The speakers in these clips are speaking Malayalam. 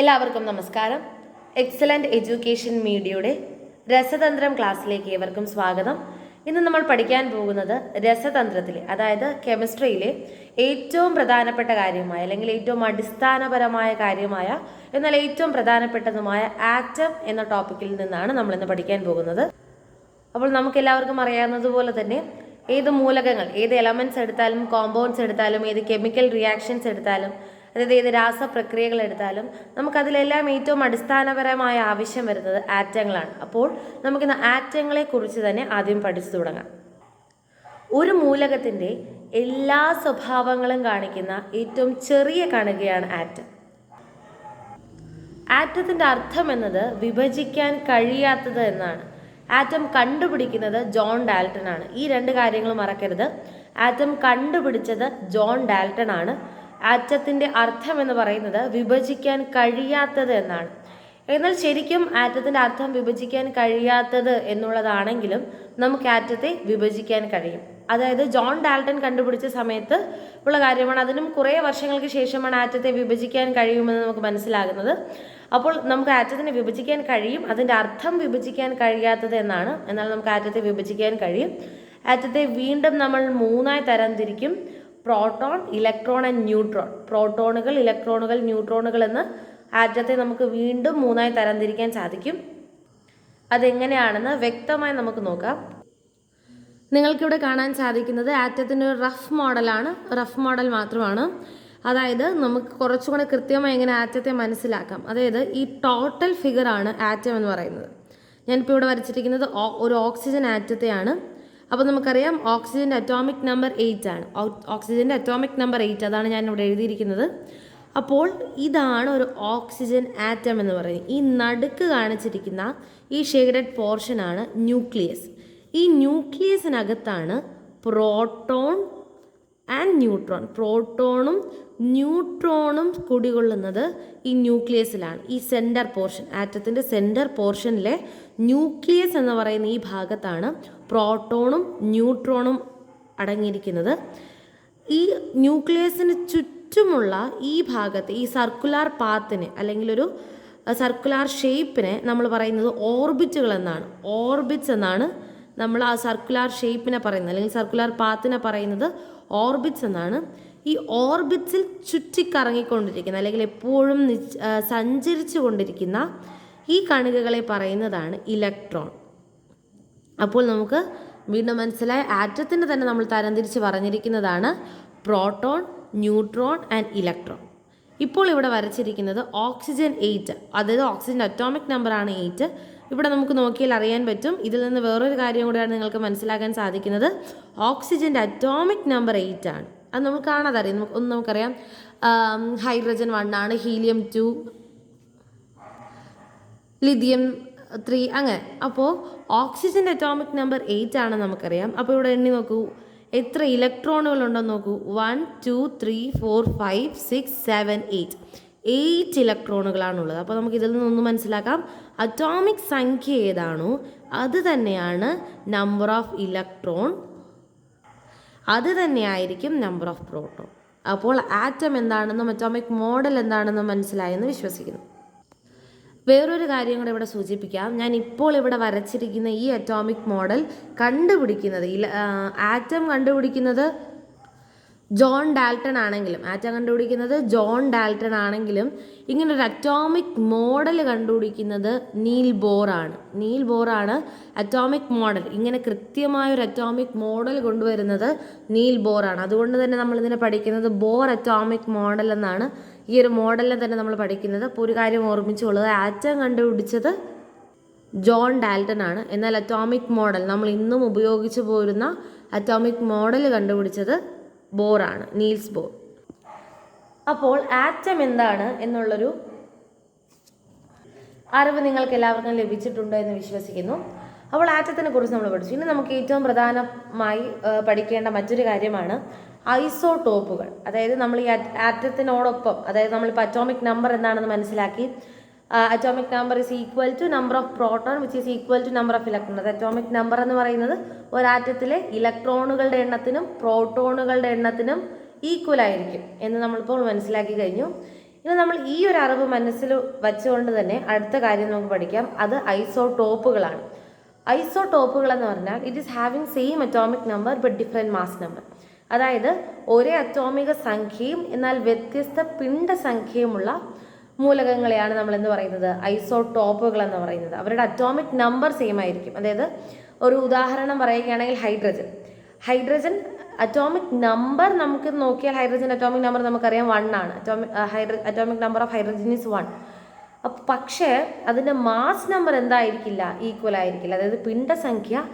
എല്ലാവർക്കും നമസ്കാരം. എക്സലന്റ് എഡ്യൂക്കേഷൻ മീഡിയയുടെ രസതന്ത്രം ക്ലാസ്സിലേക്ക് ഏവർക്കും സ്വാഗതം. ഇന്ന് നമ്മൾ പഠിക്കാൻ പോകുന്നത് രസതന്ത്രത്തിലെ അതായത് കെമിസ്ട്രിയിലെ ഏറ്റവും പ്രധാനപ്പെട്ട കാര്യമായ അല്ലെങ്കിൽ ഏറ്റവും അടിസ്ഥാനപരമായ കാര്യമായ എന്നാൽ ഏറ്റവും പ്രധാനപ്പെട്ടതുമായ ആറ്റം എന്ന ടോപ്പിക്കിൽ നിന്നാണ് നമ്മൾ ഇന്ന് പഠിക്കാൻ പോകുന്നത്. അപ്പോൾ നമുക്ക് എല്ലാവർക്കും അറിയാവുന്നതുപോലെ തന്നെ ഏത് മൂലകങ്ങൾ ഏത് എലമെന്റ്സ് എടുത്താലും കോമ്പൗണ്ട്സ് എടുത്താലും ഏത് കെമിക്കൽ റിയാക്ഷൻസ് എടുത്താലും അതായത് ഏത് രാസപ്രക്രിയകൾ എടുത്താലും നമുക്കതിലെല്ലാം ഏറ്റവും അടിസ്ഥാനപരമായ ആവശ്യം വരുന്നത് ആറ്റങ്ങളാണ്. അപ്പോൾ നമുക്കിന്ന് ആറ്റങ്ങളെ കുറിച്ച് തന്നെ ആദ്യം പഠിച്ചു തുടങ്ങാം. ഒരു മൂലകത്തിന്റെ എല്ലാ സ്വഭാവങ്ങളും കാണിക്കുന്ന ഏറ്റവും ചെറിയ കണികയാണ് ആറ്റം. ആറ്റത്തിന്റെ അർത്ഥം എന്നത് വിഭജിക്കാൻ കഴിയാത്തത് എന്നാണ്. ആറ്റം കണ്ടുപിടിക്കുന്നത് ജോൺ ഡാൽട്ടൺ ആണ് ഈ രണ്ട് കാര്യങ്ങൾ മറക്കരുത്. ആറ്റം കണ്ടുപിടിച്ചത് ജോൺ ഡാൽട്ടൺ ആണ് ആറ്റത്തിന്റെ അർത്ഥം എന്ന് പറയുന്നത് വിഭജിക്കാൻ കഴിയാത്തത് എന്നാണ്. എന്നാൽ ശരിക്കും ആറ്റത്തിന്റെ അർത്ഥം വിഭജിക്കാൻ കഴിയാത്തത് എന്നുള്ളതാണെങ്കിലും നമുക്ക് ആറ്റത്തെ വിഭജിക്കാൻ കഴിയും. അതായത് ജോൺ ഡാൽട്ടൺ കണ്ടുപിടിച്ച സമയത്ത് ഉള്ള കാര്യമാണ്. അതിനും കുറേ വർഷങ്ങൾക്ക് ശേഷമാണ് ആറ്റത്തെ വിഭജിക്കാൻ കഴിയുമെന്ന് നമുക്ക് മനസ്സിലാകുന്നത്. അപ്പോൾ നമുക്ക് ആറ്റത്തിനെ വിഭജിക്കാൻ കഴിയും അതിന്റെ അർത്ഥം വിഭജിക്കാൻ കഴിയാത്തത് എന്നാണ്. എന്നാൽ നമുക്ക് ആറ്റത്തെ വിഭജിക്കാൻ കഴിയും. ആറ്റത്തെ വീണ്ടും നമ്മൾ മൂന്നായി തരംതിരിക്കും. Proton electron and neutron. പ്രോട്ടോണുകൾ ഇലക്ട്രോണുകൾ ന്യൂട്രോണുകൾ എന്ന് ആറ്റത്തെ നമുക്ക് വീണ്ടും മൂന്നായി തരംതിരിക്കാൻ സാധിക്കും. അതെങ്ങനെയാണെന്ന് വ്യക്തമായി നമുക്ക് നോക്കാം. നിങ്ങൾക്കിവിടെ കാണാൻ സാധിക്കുന്നത് ആറ്റത്തിന്റെ ഒരു റഫ് മോഡലാണ്. റഫ് മോഡൽ മാത്രമാണ്. അതായത് നമുക്ക് കുറച്ചും കൂടെ കൃത്യമായി എങ്ങനെ ആറ്റത്തെ മനസ്സിലാക്കാം. അതായത് ഈ ടോട്ടൽ ഫിഗറാണ് ആറ്റം എന്ന് പറയുന്നത്. ഞാനിപ്പോൾ ഇവിടെ വരച്ചിരിക്കുന്നത് ഒരു ഓക്സിജൻ ആറ്റത്തെയാണ്. അപ്പോൾ നമുക്കറിയാം ഓക്സിജന്റെ അറ്റോമിക് നമ്പർ എയ്റ്റ് ആണ്. ഓക്സിജന്റെ അറ്റോമിക് നമ്പർ എയ്റ്റ് അതാണ് ഞാൻ ഇവിടെ എഴുതിയിരിക്കുന്നത്. അപ്പോൾ ഇതാണ് ഒരു ഓക്സിജൻ ആറ്റം എന്ന് പറയുന്നത്. ഈ നടുക്ക് കാണിച്ചിരിക്കുന്ന ഈ ഷെയ്ഡഡ് പോർഷനാണ് ന്യൂക്ലിയസ് ഈ ന്യൂക്ലിയസിനകത്താണ് പ്രോട്ടോൺ ആൻഡ് ന്യൂട്രോൺ പ്രോട്ടോണും ന്യൂട്രോണും കുടികൊള്ളുന്നത് ഈ ന്യൂക്ലിയസിലാണ് ഈ സെന്റർ പോർഷൻ ആറ്റത്തിന്റെ സെന്റർ പോർഷനിലെ ന്യൂക്ലിയസ് എന്ന് പറയുന്ന ഈ ഭാഗത്താണ് പ്രോട്ടോണും ന്യൂട്രോണും അടങ്ങിയിരിക്കുന്നത്. ഈ ന്യൂക്ലിയസിന് ചുറ്റുമുള്ള ഈ ഭാഗത്ത് ഈ സർക്കുലാർ പാത്തിന് അല്ലെങ്കിൽ ഒരു സർക്കുലാർ ഷേപ്പിനെ നമ്മൾ പറയുന്നത് ഓർബിറ്റുകൾ എന്നാണ്. ഓർബിറ്റ്സ് എന്നാണ് നമ്മൾ ആ സർക്കുലാർ ഷേപ്പിനെ പറയുന്നത് അല്ലെങ്കിൽ സർക്കുലാർ പാത്തിനെ പറയുന്നത് ഓർബിറ്റ്സ് എന്നാണ്. ഈ ഓർബിറ്റ്സിൽ ചുറ്റിക്കറങ്ങിക്കൊണ്ടിരിക്കുന്ന അല്ലെങ്കിൽ എപ്പോഴും സഞ്ചരിച്ചു കൊണ്ടിരിക്കുന്ന ഈ കണികകളെ പറയുന്നതാണ് ഇലക്ട്രോൺ അപ്പോൾ നമുക്ക് വീണ്ടും മനസ്സിലായ ആറ്റത്തിന് തന്നെ നമ്മൾ തരംതിരിച്ച് പറഞ്ഞിരിക്കുന്നതാണ് പ്രോട്ടോൺ ന്യൂട്രോൺ ആൻഡ് ഇലക്ട്രോൺ ഇപ്പോൾ ഇവിടെ വരച്ചിരിക്കുന്നത് ഓക്സിജൻ എയ്റ്റ് അതായത് ഓക്സിജൻ അറ്റോമിക് നമ്പറാണ് എയ്റ്റ് ഇവിടെ നമുക്ക് നോക്കിയാൽ അറിയാൻ പറ്റും. ഇതിൽ നിന്ന് വേറൊരു കാര്യം കൂടെയാണ് നിങ്ങൾക്ക് മനസ്സിലാക്കാൻ സാധിക്കുന്നത്. ഓക്സിജന്റെ അറ്റോമിക് നമ്പർ എയ്റ്റ് ആണ്. അത് നമുക്ക് കാണാതെ അറിയാം. നമുക്ക് ഒന്ന് നമുക്കറിയാം. ഹൈഡ്രജൻ വൺ ആണ് ഹീലിയം ടു ലിഥിയം ത്രീ അങ്ങനെ. അപ്പോൾ ഓക്സിജന്റെ അറ്റോമിക് നമ്പർ എയ്റ്റ് ആണെന്ന് നമുക്കറിയാം. അപ്പോൾ ഇവിടെ എണ്ണി നോക്കൂ. എത്ര ഇലക്ട്രോണുകൾ ഉണ്ടെന്ന് നോക്കൂ. One two three four five six seven eight eight ഇലക്ട്രോണുകളാണുള്ളത്. അപ്പോൾ നമുക്ക് ഇതിൽ നിന്നൊന്ന് മനസ്സിലാക്കാം. അറ്റോമിക് സംഖ്യ ഏതാണോ? അത് തന്നെയാണ് നമ്പർ ഓഫ് ഇലക്ട്രോൺ അത് തന്നെയായിരിക്കും നമ്പർ ഓഫ് പ്രോട്ടോൺ അപ്പോൾ ആറ്റം എന്താണെന്നും അറ്റോമിക് മോഡൽ എന്താണെന്നും മനസ്സിലായെന്ന് വിശ്വസിക്കുന്നു. വേറൊരു കാര്യം കൂടെ ഇവിടെ സൂചിപ്പിക്കാം. ഞാൻ ഇപ്പോൾ ഇവിടെ വരച്ചിരിക്കുന്ന ഈ അറ്റോമിക് മോഡൽ കണ്ടുപിടിക്കുന്നത് ഇല ആറ്റം കണ്ടുപിടിക്കുന്നത് ജോൺ ഡാൽട്ടൺ ആണെങ്കിലും ആറ്റം കണ്ടുപിടിക്കുന്നത് ജോൺ ഡാൽട്ടൺ ആണെങ്കിലും ഇങ്ങനെ ഒരു അറ്റോമിക് മോഡൽ കണ്ടുപിടിക്കുന്നത് നീൽ ബോറാണ് നീൽ ബോറാണ് അറ്റോമിക് മോഡൽ ഇങ്ങനെ കൃത്യമായ ഒരു അറ്റോമിക് മോഡൽ കൊണ്ടുവരുന്നത് നീൽ ബോറാണ് അതുകൊണ്ട് തന്നെ നമ്മൾ ഇതിനെ പഠിക്കുന്നത് ബോർ അറ്റോമിക് മോഡൽ എന്നാണ്. ഈ ഒരു മോഡലിനെ തന്നെ നമ്മൾ പഠിക്കുന്നത്. അപ്പോൾ ഒരു കാര്യം ഓർമ്മിച്ചുകൊള്ളുക. ആറ്റം കണ്ടുപിടിച്ചത് ജോൺ ഡാൽട്ടൺ ആണ്. എന്നാൽ അറ്റോമിക് മോഡൽ നമ്മൾ ഇന്നും ഉപയോഗിച്ചു പോരുന്ന അറ്റോമിക് മോഡൽ കണ്ടുപിടിച്ചത് ബോറാണ് നീൽസ് ബോർ. അപ്പോൾ ആറ്റം എന്താണ് എന്നുള്ളൊരു അറിവ് നിങ്ങൾക്ക് എല്ലാവർക്കും ലഭിച്ചിട്ടുണ്ട് എന്ന് വിശ്വസിക്കുന്നു. അപ്പോൾ ആറ്റത്തിനെ കുറിച്ച് നമ്മൾ പഠിച്ചു. ഇനി നമുക്ക് ഏറ്റവും പ്രധാനമായി പഠിക്കേണ്ട മറ്റൊരു കാര്യമാണ് ഐസോടോപ്പുകൾ. അതായത് നമ്മൾ ഈ ആറ്റ്- ആറ്റത്തിനോടൊപ്പം അതായത് നമ്മളിപ്പോൾ അറ്റോമിക് നമ്പർ എന്താണെന്ന് മനസ്സിലാക്കി atomic number is equal to number of proton which is equal to number of electron atomic number എന്ന് പറയുന്നത് ഒരാറ്റത്തിലെ ഇലക്ട്രോണുകളുടെ എണ്ണത്തിനും പ്രോട്ടോണുകളുടെ എണ്ണത്തിനും ഈക്വൽ ആയിരിക്കും എന്ന് നമ്മളിപ്പോൾ മനസ്സിലാക്കി കഴിഞ്ഞു. ഇനി നമ്മൾ ഈ ഒരു അറിവ് മനസ്സിൽ വെച്ചുകൊണ്ട് തന്നെ അടുത്ത കാര്യം നമുക്ക് പഠിക്കാം. അത് ഐസോടോപ്പുകളാണ്. ഐസോടോപ്പുകൾ എന്ന് പറഞ്ഞാൽ it is having same atomic number but different mass number അതായത് ഒരേ അറ്റോമിക സംഖ്യയും എന്നാൽ വ്യത്യസ്ത പിണ്ഡ സംഖ്യയുമുള്ള മൂലകങ്ങളെയാണ് നമ്മൾ എന്ന് പറയുന്നത് ഐസോടോപ്പുകൾ എന്ന് പറയുന്നത്. അവരുടെ അറ്റോമിക് നമ്പർ സെയിം ആയിരിക്കും. അതായത് ഒരു ഉദാഹരണം പറയുകയാണെങ്കിൽ ഹൈഡ്രജൻ. ഹൈഡ്രജൻ അറ്റോമിക് നമ്പർ നമുക്ക് നോക്കിയാൽ ഹൈഡ്രജൻ അറ്റോമിക് നമ്പർ നമുക്കറിയാം വൺ ആണ്. Atomic hydra atomic number of hydrogen is one പക്ഷേ അതിന്റെ മാസ് നമ്പർ എന്തായിരിക്കില്ല? ഈക്വൽ ആയിരിക്കില്ല. അതായത് പിണ്ഡസംഖ്യ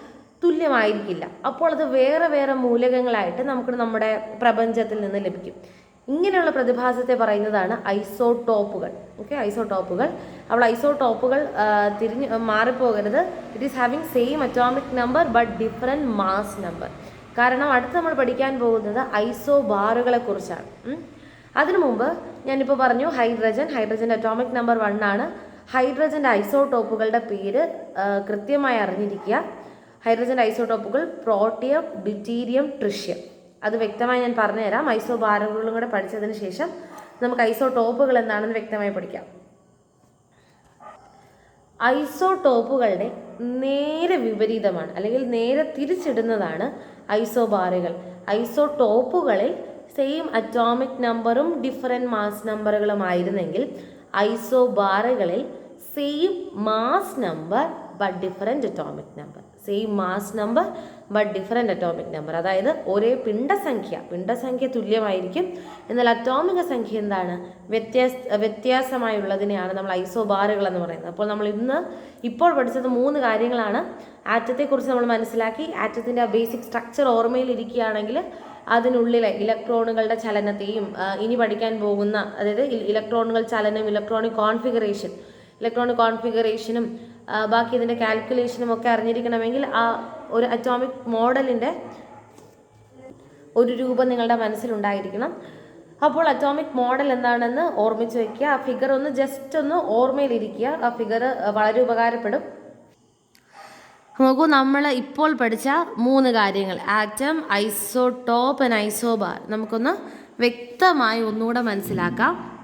തുല്യമായിരിക്കില്ല. അപ്പോൾ അത് വേറെ വേറെ മൂലകങ്ങളായിട്ട് നമുക്ക് നമ്മുടെ പ്രപഞ്ചത്തിൽ നിന്ന് ലഭിക്കും. ഇങ്ങനെയുള്ള പ്രതിഭാസത്തെ പറയുന്നതാണ് ഐസോടോപ്പുകൾ. ഓക്കെ ഐസോടോപ്പുകൾ. അവൾ ഐസോടോപ്പുകൾ തിരിഞ്ഞ് മാറിപ്പോകരുത്. It is having same atomic number but different mass number കാരണം അടുത്ത് നമ്മൾ പഠിക്കാൻ പോകുന്നത് ഐസോ ബാറുകളെ കുറിച്ചാണ്. അതിനു മുമ്പ് ഞാനിപ്പോൾ പറഞ്ഞു ഹൈഡ്രജൻ ഹൈഡ്രജന്റെ അറ്റോമിക് നമ്പർ വൺ ആണ്. ഹൈഡ്രജന്റെ ഐസോടോപ്പുകളുടെ പേര് കൃത്യമായി അറിഞ്ഞിരിക്കുക. ഹൈഡ്രജന്റെ ഐസോടോപ്പുകൾ പ്രോട്ടിയം ഡ്യൂറ്റീരിയം ട്രിഷ്യം. അത് വ്യക്തമായി ഞാൻ പറഞ്ഞുതരാം. ഐസോ ബാറുകളും കൂടെ പഠിച്ചതിന് ശേഷം നമുക്ക് ഐസോ ടോപ്പുകൾ എന്താണെന്ന് വ്യക്തമായി പഠിക്കാം. ഐസോ ടോപ്പുകളുടെ നേരെ വിപരീതമാണ് അല്ലെങ്കിൽ നേരെ തിരിച്ചിടുന്നതാണ് ഐസോ ബാറുകൾ. ഐസോ ടോപ്പുകളിൽ സെയിം അറ്റോമിക് നമ്പറും ഡിഫറെന്റ് മാസ് നമ്പറുകളുമായിരുന്നെങ്കിൽ ഐസോബാറുകളിൽ same mass number but different atomic number same mass number but different atomic number അതായത് ഒരേ പിണ്ടസംഖ്യ പിണ്ടസംഖ്യ തുല്യമായിരിക്കും. എന്നാൽ അറ്റോമിക സംഖ്യ എന്താണ്? വ്യത്യാസ വ്യത്യാസമായുള്ളതിനെയാണ് നമ്മൾ ഐസോബാറുകൾ എന്ന് പറയുന്നത്. അപ്പോൾ നമ്മൾ ഇന്ന് ഇപ്പോൾ പഠിച്ചത് മൂന്ന് കാര്യങ്ങളാണ്. ആറ്റത്തെക്കുറിച്ച് നമ്മൾ മനസ്സിലാക്കി. ആറ്റത്തിന്റെ ആ ബേസിക് സ്ട്രക്ചർ ഓർമ്മയിൽ ഇരിക്കുകയാണെങ്കിൽ അതിനുള്ളിലെ ഇലക്ട്രോണുകളുടെ ചലനത്തെയും ഇനി പഠിക്കാൻ പോകുന്ന അതായത് ഇലക്ട്രോണുകൾ ചലനം ഇലക്ട്രോണിക് കോൺഫിഗറേഷൻ ഇലക്ട്രോണിക് കോൺഫിഗറേഷനും ബാക്കി ഇതിന്റെ കാൽക്കുലേഷനും ഒക്കെ അറിഞ്ഞിരിക്കണമെങ്കിൽ ആ ഒരു അറ്റോമിക് മോഡലിന്റെ ഒരു രൂപം നിങ്ങളുടെ മനസ്സിലുണ്ടായിരിക്കണം. അപ്പോൾ അറ്റോമിക് മോഡൽ എന്താണെന്ന് ഓർമ്മിച്ച് വയ്ക്കുക ആ ഫിഗർ ഒന്ന് ജസ്റ്റ് ഒന്ന് ഓർമ്മയിലിരിക്കുക. ആ ഫിഗർ വളരെ ഉപകാരപ്പെടും. നോക്കൂ നമ്മൾ ഇപ്പോൾ പഠിച്ച മൂന്ന് കാര്യങ്ങൾ. ആറ്റം ഐസോടോപ്പ് ആൻഡ് ഐസോബാർ നമുക്കൊന്ന് വ്യക്തമായി ഒന്നുകൂടെ മനസ്സിലാക്കാം.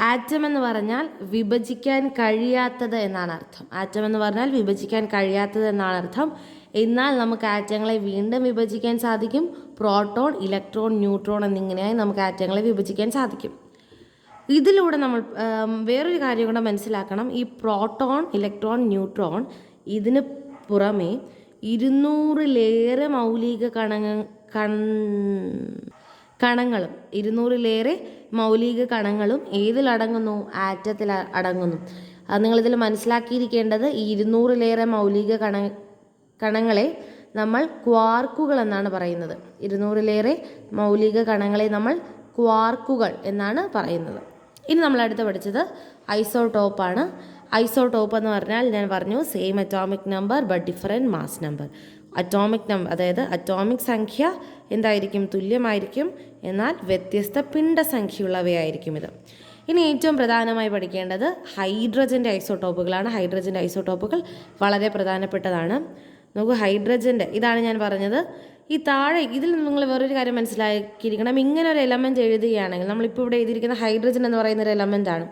ആറ്റം എന്ന് പറഞ്ഞാൽ വിഭജിക്കാൻ കഴിയാത്തത് എന്നാണ് അർത്ഥം. ആറ്റം എന്ന് പറഞ്ഞാൽ വിഭജിക്കാൻ കഴിയാത്തത് എന്നാണ് അർത്ഥം. എന്നാൽ നമുക്ക് ആറ്റങ്ങളെ വീണ്ടും വിഭജിക്കാൻ സാധിക്കും. പ്രോട്ടോൺ ഇലക്ട്രോൺ ന്യൂട്രോൺ എന്നിങ്ങനെയായി നമുക്ക് ആറ്റങ്ങളെ വിഭജിക്കാൻ സാധിക്കും. ഇതിലൂടെ നമ്മൾ വേറൊരു കാര്യം കൂടെ മനസ്സിലാക്കണം. ഈ പ്രോട്ടോൺ ഇലക്ട്രോൺ ന്യൂട്രോൺ ഇതിന് പുറമെ ഇരുന്നൂറിലേറെ മൗലിക കണങ്ങ കണങ്ങളും ഇരുന്നൂറിലേറെ മൗലിക കണങ്ങളും ഏതിലടങ്ങുന്നു ആറ്റത്തിൽ അടങ്ങുന്നു. അത് നിങ്ങളിതിൽ മനസ്സിലാക്കിയിരിക്കേണ്ടത് ഈ ഇരുന്നൂറിലേറെ മൗലിക കണ കണങ്ങളെ നമ്മൾ ക്വാർക്കുകൾ എന്നാണ് പറയുന്നത്. ഇരുന്നൂറിലേറെ മൗലിക കണങ്ങളെ നമ്മൾ ക്വാർക്കുകൾ എന്നാണ് പറയുന്നത്. ഇനി നമ്മൾ അടുത്ത് പഠിച്ചത് ഐസോടോപ്പാണ് ഐസോടോപ്പ് എന്ന് പറഞ്ഞാൽ ഞാൻ പറഞ്ഞു same atomic number but different mass number atomic number അതായത് അറ്റോമിക് സംഖ്യ എന്തായിരിക്കും? തുല്യമായിരിക്കും. എന്നാൽ വ്യത്യസ്ത പിണ്ഡസംഖ്യയുള്ളവയായിരിക്കും ഇത്. ഇനി ഏറ്റവും പ്രധാനമായി പഠിക്കേണ്ടത് ഹൈഡ്രജന്റെ ഐസോട്ടോപ്പുകളാണ് ഹൈഡ്രജന്റെ ഐസോട്ടോപ്പുകൾ വളരെ പ്രധാനപ്പെട്ടതാണ്. നോക്കൂ ഹൈഡ്രജന്റെ ഇതാണ് ഞാൻ പറഞ്ഞത്. ഈ താഴെ ഇതിൽ നിങ്ങൾ വേറൊരു കാര്യം മനസ്സിലാക്കിയിരിക്കണം. ഇങ്ങനെ ഒരു എലമെന്റ് എഴുതുകയാണെങ്കിൽ നമ്മളിപ്പോൾ ഇവിടെ എഴുതിയിരിക്കുന്ന ഹൈഡ്രജൻ എന്ന് പറയുന്ന ഒരു എലമെന്റ് ആണ്.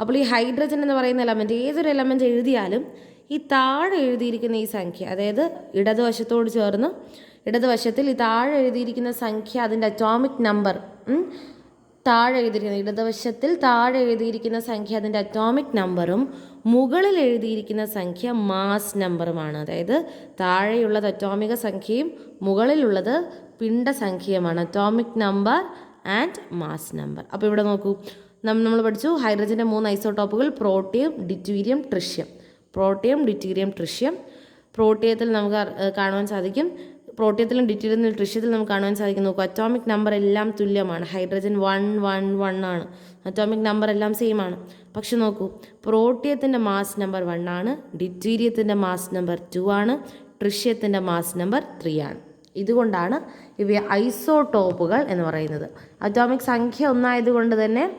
അപ്പോൾ ഈ ഹൈഡ്രജൻ എന്ന് പറയുന്ന എലമെന്റ് ഏതൊരു എലമെന്റ് എഴുതിയാലും ഈ താഴെ എഴുതിയിരിക്കുന്ന ഈ സംഖ്യ അതായത് ഇടതുവശത്തോട് ചേർന്ന് ഇടതുവശത്തിൽ ഈ താഴെ എഴുതിയിരിക്കുന്ന സംഖ്യ അതിന്റെ അറ്റോമിക് നമ്പർ താഴെ എഴുതിയിരിക്കുന്ന ഇടതുവശത്തിൽ താഴെ എഴുതിയിരിക്കുന്ന സംഖ്യ അതിന്റെ അറ്റോമിക് നമ്പറും മുകളിൽ എഴുതിയിരിക്കുന്ന സംഖ്യ മാസ് നമ്പറുമാണ് അതായത് താഴെയുള്ളത് അറ്റോമിക സംഖ്യയും മുകളിലുള്ളത് പിണ്ഡസംഖ്യയുമാണ് atomic number and mass number അപ്പോൾ ഇവിടെ നോക്കൂ. നമ്മൾ പഠിച്ചു ഹൈഡ്രജന്റെ മൂന്ന് ഐസോടോപ്പുകൾ protium deuterium tritium. Protium deuterium tritium. പ്രോട്ടിയത്തിൽ നമുക്ക് കാണുവാൻ സാധിക്കും. പ്രോട്ടിയത്തിലും ഡിറ്റീരിയത്തിലും ട്രിഷ്യത്തിൽ നമുക്ക് കാണുവാൻ സാധിക്കും. നോക്കൂ അറ്റോമിക് നമ്പർ എല്ലാം തുല്യമാണ്. ഹൈഡ്രജൻ വൺ വൺ വൺ ആണ്. അറ്റോമിക് നമ്പർ എല്ലാം സെയിം ആണ്. പക്ഷെ നോക്കൂ പ്രോട്ടിയത്തിന്റെ മാസ് നമ്പർ വൺ ആണ് ഡിറ്റീരിയത്തിന്റെ മാസ് നമ്പർ ടു ആണ് ട്രിഷ്യത്തിന്റെ മാസ് നമ്പർ ത്രീ ആണ്. ഇതുകൊണ്ടാണ് ഇവയെ ഐസോടോപ്പുകൾ എന്ന് പറയുന്നത്. അറ്റോമിക് സംഖ്യ ഒന്നായതുകൊണ്ട് തന്നെ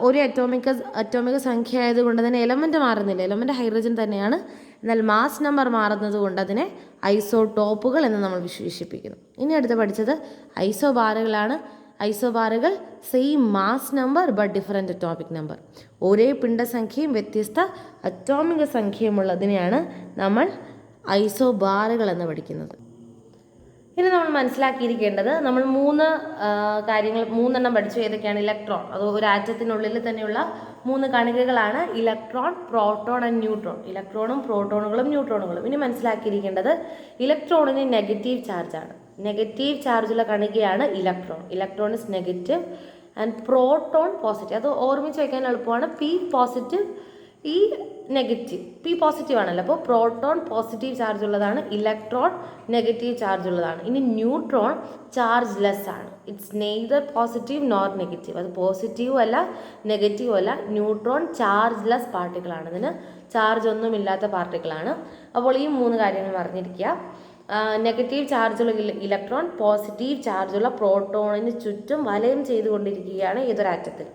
ഒരു അറ്റോമിക അറ്റോമിക സംഖ്യ ആയതുകൊണ്ട് തന്നെ എലമെന്റ് മാറുന്നില്ല. എലമെന്റ് ഹൈഡ്രജൻ തന്നെയാണ്. എന്നാൽ മാസ് നമ്പർ മാറുന്നത് കൊണ്ട് അതിനെ ഐസോടോപ്പുകൾ എന്ന് നമ്മൾ വിശേഷിപ്പിക്കുന്നു. ഇനി അടുത്ത് പഠിച്ചത് ഐസോബാറുകളാണ്. ഐസോബാറുകൾ same mass number but different atomic number ഒരേ പിണ്ഡസംഖ്യയും വ്യത്യസ്ത അറ്റോമിക സംഖ്യയുമുള്ളതിനെയാണ് നമ്മൾ ഐസോബാറുകൾ എന്ന് പഠിക്കുന്നത്. ഇനി നമ്മൾ മനസ്സിലാക്കിയിരിക്കേണ്ടത് നമ്മൾ മൂന്ന് കാര്യങ്ങൾ മൂന്നെണ്ണം പഠിച്ചു ഏതൊക്കെയാണ്? ഇലക്ട്രോൺ. അത് ഒരു ആറ്റത്തിനുള്ളിൽ തന്നെയുള്ള മൂന്ന് കണികകളാണ് ഇലക്ട്രോൺ പ്രോട്ടോൺ ആൻഡ് ന്യൂട്രോൺ. ഇലക്ട്രോണും പ്രോട്ടോണുകളും ന്യൂട്രോണുകളും. ഇനി മനസ്സിലാക്കിയിരിക്കേണ്ടത് ഇലക്ട്രോണിന് നെഗറ്റീവ് ചാർജാണ് നെഗറ്റീവ് ചാർജുള്ള കണികയാണ് electron. Electron is negative and proton positive അത് ഓർമ്മിച്ച് വയ്ക്കാൻ എളുപ്പമാണ്. P positive E negative P positive ആണല്ലോ. അപ്പോൾ പ്രോട്ടോൺ പോസിറ്റീവ് ചാർജ് ഉള്ളതാണ് ഇലക്ട്രോൺ നെഗറ്റീവ് ചാർജ് ഉള്ളതാണ്. ഇനി ന്യൂട്രോൺ ചാർജ് ലെസ് ആണ്. It's neither positive nor negative അത് പോസിറ്റീവ് അല്ല നെഗറ്റീവ് അല്ല. ന്യൂട്രോൺ ചാർജ് ലെസ് പാർട്ടിക്കിളാണ് ഇതിന് ചാർജ് ഒന്നും ഇല്ലാത്ത പാർട്ടിക്കിളാണ് അപ്പോൾ ഈ മൂന്ന് കാര്യങ്ങൾ അറിഞ്ഞിരിക്കുക നെഗറ്റീവ് ചാർജുള്ള ഇലക്ട്രോൺ പോസിറ്റീവ് ചാർജുള്ള പ്രോട്ടോണിന് ചുറ്റും വലയം ചെയ്തുകൊണ്ടിരിക്കുകയാണ് ഏതൊരു ആറ്റത്തിൽ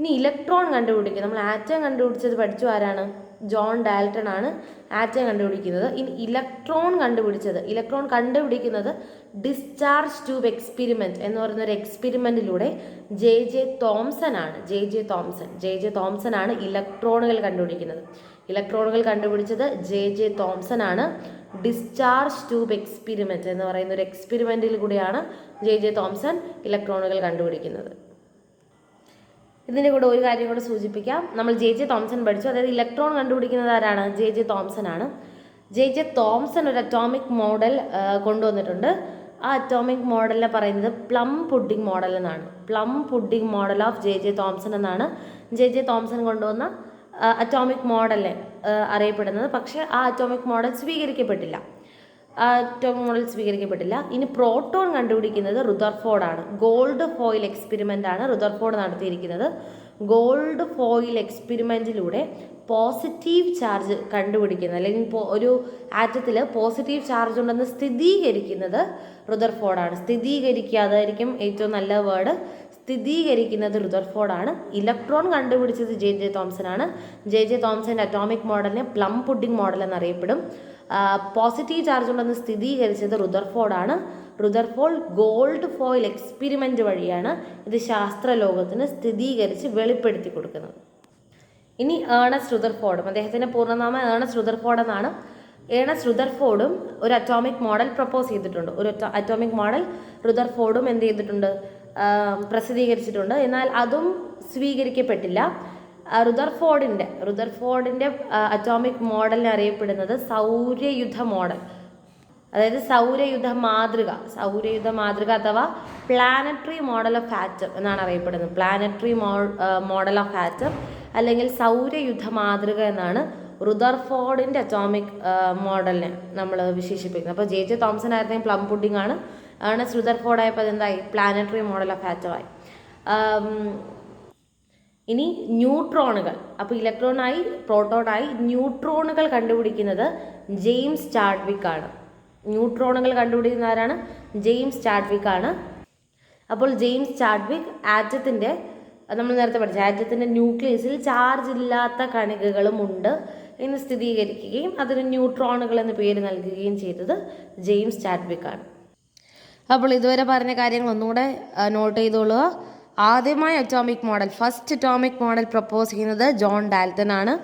ഇനി ഇലക്ട്രോൺ കണ്ടുപിടിക്കുക നമ്മൾ ആറ്റം കണ്ടുപിടിച്ചത് പഠിച്ചു ആരാണ്? ജോൺ ഡാൽട്ടൺ ആണ് ആറ്റം കണ്ടുപിടിക്കുന്നത്. ഇനി ഇലക്ട്രോൺ കണ്ടുപിടിച്ചത്. ഇലക്ട്രോൺ കണ്ടുപിടിക്കുന്നത് ഡിസ്ചാർജ് ട്യൂബ് എക്സ്പെരിമെന്റ് എന്ന് പറയുന്ന ഒരു എക്സ്പെരിമെന്റിലൂടെ ജെ ജെ തോംസൺ ആണ്. J J Thomson J J Thomson ആണ് ഇലക്ട്രോണുകൾ കണ്ടുപിടിക്കുന്നത്. ഇലക്ട്രോണുകൾ കണ്ടുപിടിച്ചത് ജെ ജെ തോംസൺ ആണ് ഡിസ്ചാർജ് ട്യൂബ് എക്സ്പെരിമെന്റ് എന്ന് പറയുന്ന ഒരു എക്സ്പെരിമെന്റിൽ കൂടിയാണ് ജെ ജെ തോംസൺ ഇലക്ട്രോണുകൾ കണ്ടുപിടിക്കുന്നത്. ഇതിന്റെ കൂടെ ഒരു കാര്യം കൂടെ സൂചിപ്പിക്കാം. നമ്മൾ ജെ ജെ തോംസൺ പഠിച്ചു. അതായത് ഇലക്ട്രോൺ കണ്ടുപിടിക്കുന്നത് ആരാണ്? ജെ ജെ തോംസൺ ആണ്. ജെ ജെ തോംസൺ ഒരു അറ്റോമിക് മോഡൽ കൊണ്ടുവന്നിട്ടുണ്ട്. ആ അറ്റോമിക് മോഡലിനെ പറയുന്നത് പ്ലം പുഡിംഗ് മോഡൽ എന്നാണ്. Plum pudding model of J J Thomson എന്നാണ് ജെ ജെ തോംസൺ കൊണ്ടുവന്ന അറ്റോമിക് മോഡലിനെ അറിയപ്പെടുന്നത്. പക്ഷേ ആ അറ്റോമിക് മോഡൽ സ്വീകരിക്കപ്പെട്ടില്ല. അറ്റോമിക് മോഡൽ സ്വീകരിക്കപ്പെട്ടില്ല. ഇനി പ്രോട്ടോൺ കണ്ടുപിടിക്കുന്നത് റുദർഫോർഡാണ്. ഗോൾഡ് ഫോയിൽ എക്സ്പെരിമെന്റ് ആണ് റുദർഫോർഡ് നടത്തിയിരിക്കുന്നത്. ഗോൾഡ് ഫോയിൽ എക്സ്പെരിമെന്റിലൂടെ പോസിറ്റീവ് ചാർജ് കണ്ടുപിടിക്കുന്നത് അല്ലെങ്കിൽ ഒരു ആറ്റത്തിൽ പോസിറ്റീവ് ചാർജ് ഉണ്ടെന്ന് സ്ഥിരീകരിക്കുന്നത് റുദർഫോർഡാണ്. സ്ഥിരീകരിക്കുക അതായിരിക്കും ഏറ്റവും നല്ല വേർഡ്. സ്ഥിരീകരിക്കുന്നത് റുദർഫോർഡാണ്. ഇലക്ട്രോൺ കണ്ടുപിടിച്ചത് ജെ ജെ തോംസൺ ആണ്. ജെ ജെ തോംസന്റെ അറ്റോമിക് മോഡലിനെ പ്ലം പുഡിംഗ് മോഡൽ എന്നറിയപ്പെടും പോസിറ്റീവ് ചാർജ് ഉണ്ടെന്ന് സ്ഥിരീകരിച്ചത് റുദർഫോർഡാണ്. റുദർഫോൾ ഗോൾഡ് ഫോയിൽ എക്സ്പെരിമെന്റ് വഴിയാണ് ഇത് ശാസ്ത്രലോകത്തിന് സ്ഥിരീകരിച്ച് വെളിപ്പെടുത്തി കൊടുക്കുന്നത്. ഇനി ഏണസ് റുദർഫോർഡും അദ്ദേഹത്തിന്റെ പൂർണനാമം ഏണസ് റുദർഫോർഡ് എന്നാണ് ഏണസ് റുദർഫോർഡും ഒരു അറ്റോമിക് മോഡൽ പ്രപ്പോസ് ചെയ്തിട്ടുണ്ട്. ഒരു അറ്റോമിക് മോഡൽ റുദർഫോർഡും എന്ത് ചെയ്തിട്ടുണ്ട്? പ്രസിദ്ധീകരിച്ചിട്ടുണ്ട്. എന്നാൽ അതും സ്വീകരിക്കപ്പെട്ടില്ല. റുദർഫോർഡിന്റെ റുദർഫോർഡിന്റെ അറ്റോമിക് മോഡൽ അറിയപ്പെടുന്നത് സൗരയുധ മോഡൽ അതായത് സൗരയുധ മാതൃക സൗരയുധ മാതൃക അഥവാ പ്ലാനറ്ററി മോഡൽ ഓഫ് ആറ്റം എന്നാണ് അറിയപ്പെടുന്നത്. പ്ലാനറ്ററി മോഡൽ ഓഫ് ആറ്റം അല്ലെങ്കിൽ സൗരയുധ മാതൃക എന്നാണ് റുദർഫോർഡിന്റെ അറ്റോമിക് മോഡലിനെ നമ്മൾ വിശേഷിപ്പിക്കുന്നത്. അപ്പോൾ ജെ ജെ തോംസൺ ആയിരുന്നെങ്കിൽ പ്ലം പുഡിംഗ് ആണ്. ഏണസ് റുദർഫോർഡ് ആയപ്പോൾ അതെന്തായി പ്ലാനറ്ററി മോഡൽ ഓഫ് ആറ്റമായി ഇനി ന്യൂട്രോണുകൾ. അപ്പോൾ ഇലക്ട്രോണായി പ്രോട്ടോണായി ന്യൂട്രോണുകൾ കണ്ടുപിടിക്കുന്നത് ജെയിംസ് ചാഡ്വിക് ആണ്. ന്യൂട്രോണുകൾ കണ്ടുപിടിക്കുന്ന ആരാണ്? ജെയിംസ് ചാഡ്വിക് ആണ്. അപ്പോൾ ജെയിംസ് ചാഡ്വിക് ആറ്റത്തിന്റെ നമ്മൾ നേരത്തെ പഠിച്ച ആറ്റത്തിന്റെ ന്യൂക്ലിയസിൽ ചാർജ് ഇല്ലാത്ത കണികകളും ഉണ്ട് എന്ന് സ്ഥിരീകരിക്കുകയും അതിന് ന്യൂട്രോണുകൾ എന്ന് പേര് നൽകുകയും ചെയ്തത് ജെയിംസ് ചാഡ്വിക് ആണ്. അപ്പോൾ ഇതുവരെ പറഞ്ഞ കാര്യങ്ങൾ ഒന്നുകൂടെ നോട്ട് ചെയ്തോളുക. ആദ്യമായി atomic model first atomic model propose ചെയ്യുന്നത് ജോൺ ഡാൽട്ടൻ ആണ്.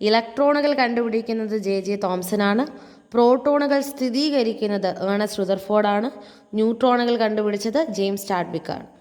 ഇലക്ട്രോണുകൾ കണ്ടുപിടിക്കുന്നത് ജെ ജെ തോംസൺ ആണ്. പ്രോട്ടോണുകൾ സ്ഥിരീകരിക്കുന്നത് ഏണസ് റുദർഫോർഡ് ആണ്. ന്യൂട്രോണുകൾ കണ്ടുപിടിച്ചത് ജെയിംസ് ആണ്.